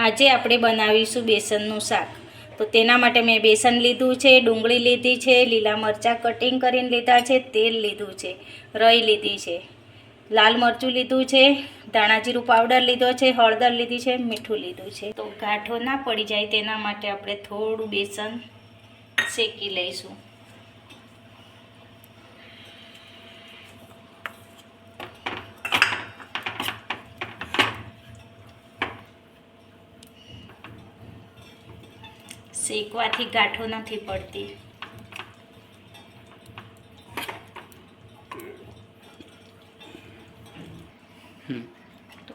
આજે આપણે બનાવીશું બેસનનું શાક. તો તેના માટે મેં બેસન લીધું છે, ડુંગળી લીધી છે, લીલા મરચાં કટિંગ કરીને લીધા છે, તેલ લીધું છે, રઈ લીધી છે. લાલ મરચું લીધું છે ધાણાજીરું પાવડર લીધો છે, હળદર લીધી છે, મીઠું લીધું છે. તો ગાંઠો ના પડી જાય તેના માટે આપણે થોડું બેસન શેકી લઈશું. શેકવાથી ગાંઠો નથી પડતી.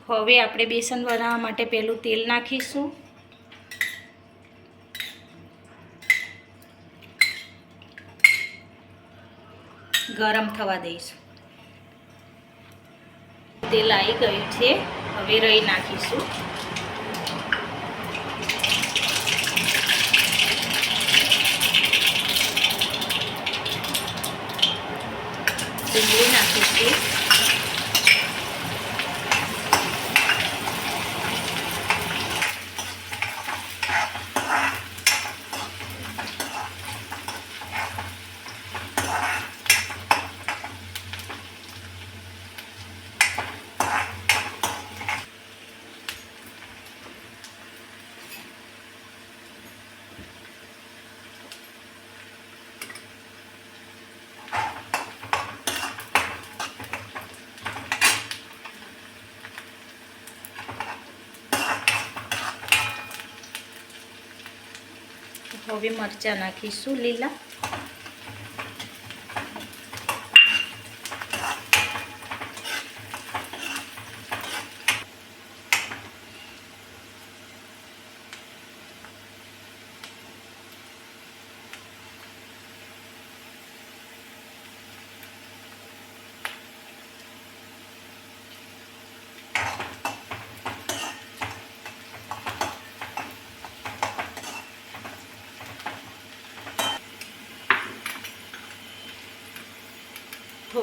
હવે આપણે બેસન બનાવવા માટે પહેલું તેલ નાખીશું. ગરમ થવા દઈશું. તેલ આવી ગયું છે. હવે રહી નાખીશું ડુંગળી નાખીશું હવે મરચાં નાખીશું લીલા.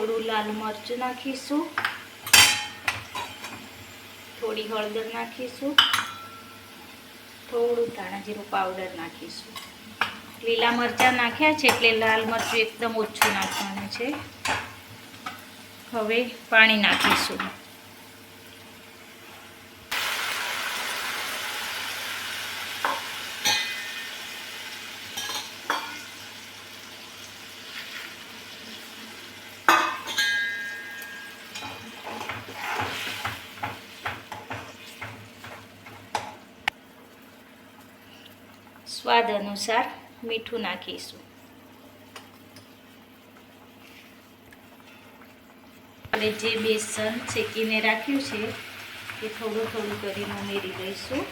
થોડું લાલ મરચું નાખીશું. થોડી હળદર નાખીશું. થોડું ધાણા જીરું પાવડર નાખીશું. લીલા મરચાં નાખ્યા છે એટલે લાલ મરચું એકદમ ઓછું નાખવાનું છે. હવે પાણી નાખીશું. સ્વાદ અનુસાર મીઠું નાખીશું. આપણે જે બેસન શેકીને રાખ્યું છે, એ થોડું થોડું કરીને ઉમેરી દઈશું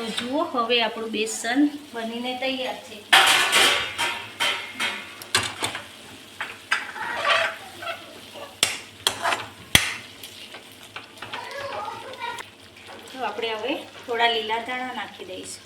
તો જુઓ, હવે આપણું બેસન બનીને તૈયાર છે. તો આપણે હવે થોડા લીલા ધાણા નાખી દઈશું.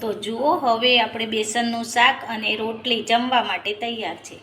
તો જુઓ હવે આપણે બેસનનું શાક અને રોટલી જમવા માટે તૈયાર છે.